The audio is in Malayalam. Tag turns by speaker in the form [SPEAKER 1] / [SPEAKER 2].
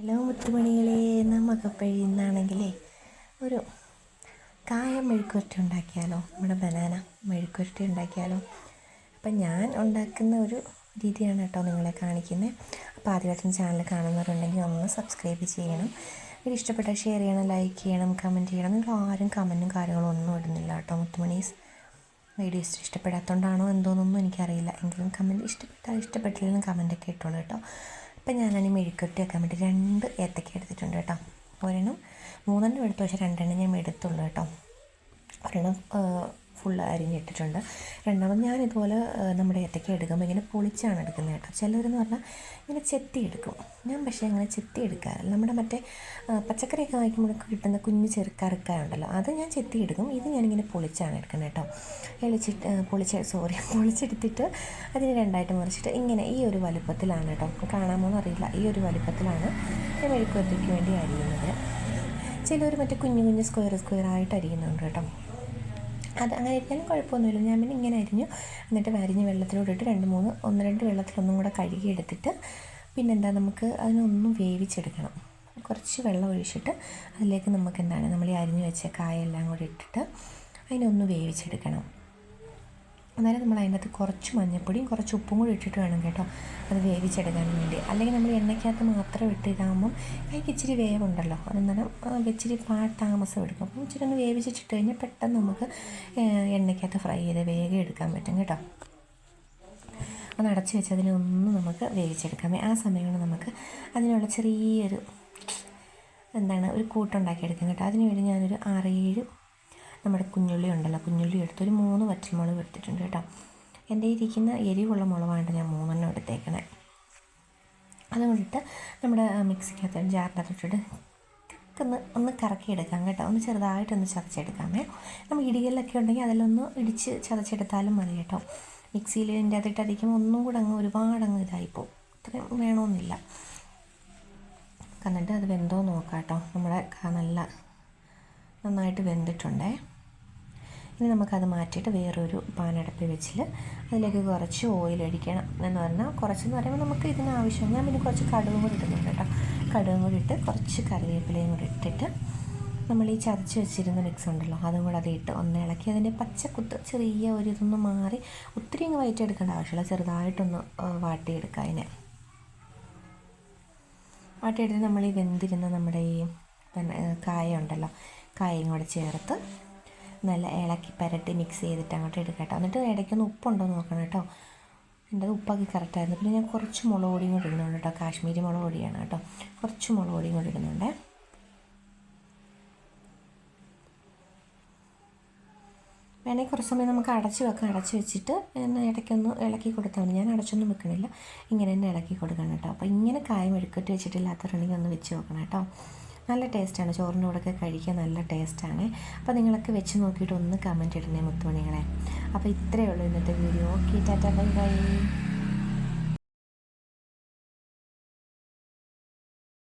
[SPEAKER 1] ഹലോ മുത്തുമണികളെ നമുക്കപ്പോഴേ ഇന്നാണെങ്കിലേ ഒരു കായ മെഴുക്കുരട്ടി ഉണ്ടാക്കിയാലോ? നമ്മുടെ ബനാന മെഴുക്കുരട്ടി ഉണ്ടാക്കിയാലോ? അപ്പം ഞാൻ ഉണ്ടാക്കുന്ന ഒരു രീതിയാണ് കേട്ടോ നിങ്ങളെ കാണിക്കുന്നത്. അപ്പോൾ ആദ്യമായിട്ടും ചാനൽ കാണുന്നവരുണ്ടെങ്കിൽ ഒന്ന് സബ്സ്ക്രൈബ് ചെയ്യണം. വീഡിയോ ഇഷ്ടപ്പെട്ടാൽ ഷെയർ ചെയ്യണം ലൈക്ക് ചെയ്യണം കമന്റ് ചെയ്യണം. നിങ്ങൾ ആരും കമന്റും കാര്യങ്ങളും ഒന്നും ഇടുന്നില്ല കേട്ടോ മുത്തുമണീസ് വീഡിയോസ് ഇഷ്ടപ്പെടാത്തതുകൊണ്ടാണോ എന്തോന്നൊന്നും എനിക്കറിയില്ല. എങ്കിലും കമന്റ് ഇഷ്ടപ്പെട്ടാൽ ഇഷ്ടപ്പെട്ടില്ലെങ്കിലും കമന്റൊക്കെ ഇട്ടോളൂ കേട്ടോ. അപ്പം ഞാനതിന് മെഴുക്കുരട്ടി വെക്കാൻ വേണ്ടി രണ്ട് ഏത്തക്ക എടുത്തിട്ടുണ്ട് കേട്ടോ. ഒരെണ്ണം മൂന്നെണ്ണം എടുത്തു പക്ഷേ രണ്ടെണ്ണം ഞാൻ എടുത്തുള്ളൂ കേട്ടോ. ഒരെണ്ണം ഫുള്ള് അരിഞ്ഞിട്ടിട്ടുണ്ട്. രണ്ടാമത് ഞാൻ ഇതുപോലെ നമ്മുടെ ഏത്തയ്ക്ക എടുക്കുമ്പോൾ ഇങ്ങനെ പൊളിച്ചാണ് എടുക്കുന്നത് കേട്ടോ. ചിലരെന്ന് പറഞ്ഞാൽ ഇങ്ങനെ ചെത്തി എടുക്കും. ഞാൻ പക്ഷേ അങ്ങനെ ചെത്തി എടുക്കാറില്ല. നമ്മുടെ മറ്റേ പച്ചക്കറിയൊക്കെ വാങ്ങിക്കുമ്പോഴൊക്കെ കിട്ടുന്ന കുഞ്ഞു ചെറുക്കറുക്കായ ഉണ്ടല്ലോ അത് ഞാൻ ചെത്തി എടുക്കും. ഇത് ഞാനിങ്ങനെ പൊളിച്ചാണ് എടുക്കുന്നത് കേട്ടോ. എളിച്ചിട്ട് പൊളിച്ച് സോറി പൊളിച്ചെടുത്തിട്ട് അതിനെ രണ്ടായിട്ട് മുറിച്ചിട്ട് ഇങ്ങനെ ഈ ഒരു വലുപ്പത്തിലാണ് കേട്ടോ. കാണാമോ എന്നറിയില്ല. ഈ ഒരു വലുപ്പത്തിലാണ് ഞാൻ മെഴുക്കുവരത്തേക്ക് വേണ്ടി അരിയുന്നത്. ചിലർ മറ്റേ കുഞ്ഞു കുഞ്ഞു സ്ക്വയർ സ്ക്വയർ ആയിട്ട് അരിയുന്നുണ്ട് കേട്ടോ. അത് അങ്ങനെ ഇരിക്കാനും കുഴപ്പമൊന്നുമില്ല. ഞാൻ പിന്നെ ഇങ്ങനെ അരിഞ്ഞു. എന്നിട്ട് അരിഞ്ഞ് വെള്ളത്തിലോട്ടിട്ട് രണ്ട് മൂന്ന് ഒന്ന് രണ്ട് വെള്ളത്തിലൊന്നും കൂടെ കഴുകി എടുത്തിട്ട് പിന്നെന്താ നമുക്ക് അതിനൊന്നും വേവിച്ചെടുക്കണം. കുറച്ച് വെള്ളം ഒഴിച്ചിട്ട് അതിലേക്ക് നമുക്ക് എന്താണ് നമ്മൾ ഈ അരിഞ്ഞു വെച്ച കായെല്ലാം കൂടി ഇട്ടിട്ട് അതിനൊന്ന് വേവിച്ചെടുക്കണം. അന്നേരം നമ്മൾ അതിനകത്ത് കുറച്ച് മഞ്ഞൾപ്പൊടിയും കുറച്ച് ഉപ്പും കൂടി ഇട്ടിട്ട് വേണം കേട്ടോ. അത് വേവിച്ചെടുക്കാൻ വേണ്ടി. അല്ലെങ്കിൽ നമ്മൾ എണ്ണയ്ക്കകത്ത് മാത്രം ഇട്ട് ഇതാകുമ്പം ഇച്ചിരി വേവുണ്ടല്ലോ. അന്നേരം ഇച്ചിരി പാ താമസം എടുക്കും. അപ്പം ഇച്ചിരി ഒന്ന് വേവിച്ചിട്ട് കഴിഞ്ഞാൽ പെട്ടെന്ന് നമുക്ക് എണ്ണയ്ക്കകത്ത് ഫ്രൈ ചെയ്ത് വേഗം എടുക്കാൻ പറ്റും കേട്ടോ. അത് അടച്ചു വെച്ച് അതിനൊന്ന് നമുക്ക് വേവിച്ചെടുക്കാം. ആ സമയമാണ് നമുക്ക് അതിനുള്ള ചെറിയൊരു എന്താണ് ഒരു കൂട്ടുണ്ടാക്കിയെടുക്കാം കേട്ടോ. അതിന് വേണ്ടി ഞാനൊരു ആറേഴ് നമ്മുടെ കുഞ്ഞുള്ളി ഉണ്ടല്ലോ. കുഞ്ഞുള്ളി എടുത്ത് ഒരു മൂന്ന് പച്ചമുളക് എടുത്തിട്ടുണ്ട് കേട്ടോ. എന്റെ ഇരിക്കുന്ന എരിവുള്ള മുളകാണ് ഞാൻ മൂന്നെണ്ണം എടുത്തേക്കണേ. അതും കൂടിയിട്ട് നമ്മുടെ മിക്സിക്കകത്ത് ജാറിനകത്ത് ഇട്ടിട്ട് ഒന്ന് ഒന്ന് കറക്കിയെടുക്കാം കേട്ടോ. ഒന്ന് ചെറുതായിട്ടൊന്ന് ചതച്ചെടുക്കാമേ. നമ്മൾ ഇടികളിലൊക്കെ ഉണ്ടെങ്കിൽ അതിലൊന്ന് ഇടിച്ച് ചതച്ചെടുത്താലും മതി കേട്ടോ. മിക്സിയിൽ എന്റെ അതിട്ട് അടിക്കുമ്പോൾ ഒന്നും കൂടെ അങ്ങ് ഒരുപാട് അങ്ങ് ഇതായിപ്പോവും. അത്രയും വേണമെന്നില്ല. എന്നിട്ട് അത് വെന്തോ നോക്കാം കേട്ടോ. നമ്മുടെ നല്ല നന്നായിട്ട് വെന്തിട്ടുണ്ടേ. ഇനി നമുക്കത് മാറ്റിയിട്ട് വേറൊരു പാനടപ്പിൽ വെച്ചിൽ അതിലേക്ക് കുറച്ച് ഓയിൽ അടിക്കണം എന്ന് പറഞ്ഞാൽ കുറച്ചെന്ന് പറയുമ്പോൾ നമുക്ക് ഇതിനാവശ്യം ഞാൻ പിന്നെ കുറച്ച് കടുകും കൂടി ഇടുന്നുണ്ട് കേട്ടോ. കടുകും കൂടി ഇട്ട് കുറച്ച് കറിവേപ്പിലയും കൂടി ഇട്ടിട്ട് നമ്മൾ ഈ ചതച്ച് വെച്ചിരുന്ന മിക്സ് ഉണ്ടല്ലോ അതും കൂടെ അതിട്ട് ഒന്ന് ഇളക്കി അതിന്റെ പച്ചക്കുത്ത് ചെറിയ ഒരു ഇതൊന്ന് മാറി ഒത്തിരി അങ്ങ് വയറ്റെടുക്കേണ്ട ആവശ്യമില്ല ചെറുതായിട്ടൊന്ന് വാട്ടിയെടുക്കുക അതിനെ. വാട്ടിയെടുത്ത് നമ്മൾ ഈ വെന്തിരുന്ന നമ്മുടെ ഈ കായ ഉണ്ടല്ലോ കായയും കൂടെ ചേർത്ത് നല്ല ഇളക്കി പരട്ടി മിക്സ് ചെയ്തിട്ട് അങ്ങോട്ട് എടുക്കാം കേട്ടോ എന്നിട്ട് ഇടയ്ക്കൊന്ന് ഉപ്പുണ്ടോ നോക്കണം കേട്ടോ എന്റെ ഉപ്പൊക്കെ കറക്റ്റായിരുന്നു പിന്നെ ഞാൻ കുറച്ച് മുളക് പൊടിയും കൂടി ഇടുന്നുണ്ട് കേട്ടോ കാശ്മീരി മുളക് പൊടിയാണ് കേട്ടോ കുറച്ച് മുളക് പൊടിയും കൂടി ഇടുന്നുണ്ട്. വേണമെങ്കിൽ കുറച്ച് സമയം നമുക്ക് അടച്ച് വെക്കാം. അടച്ച് വെച്ചിട്ട് എന്നെ ഇടയ്ക്കൊന്ന് ഇളക്കി കൊടുത്താൽ മതി. ഞാൻ അടച്ചൊന്നും വെക്കണില്ല. ഇങ്ങനെ തന്നെ ഇളക്കി കൊടുക്കണം കേട്ടോ അപ്പോൾ ഇങ്ങനെ കായം എടുക്കട്ട് വെച്ചിട്ടില്ലാത്തവരുണ്ടെങ്കിൽ ഒന്ന് വെച്ച് നോക്കണം കേട്ടോ നല്ല ടേസ്റ്റാണ്. ചോറിന്റെ കൂടെയൊക്കെ കഴിക്കാൻ നല്ല ടേസ്റ്റാണ്. അപ്പോൾ നിങ്ങളൊക്കെ വെച്ച് നോക്കിയിട്ട് ഒന്ന് കമന്റ് ഇടണേ മുത്തുമണികളെ. അപ്പോൾ ഇത്രയേ ഉള്ളൂ ഇന്നത്തെ video. Okay tata bye bye.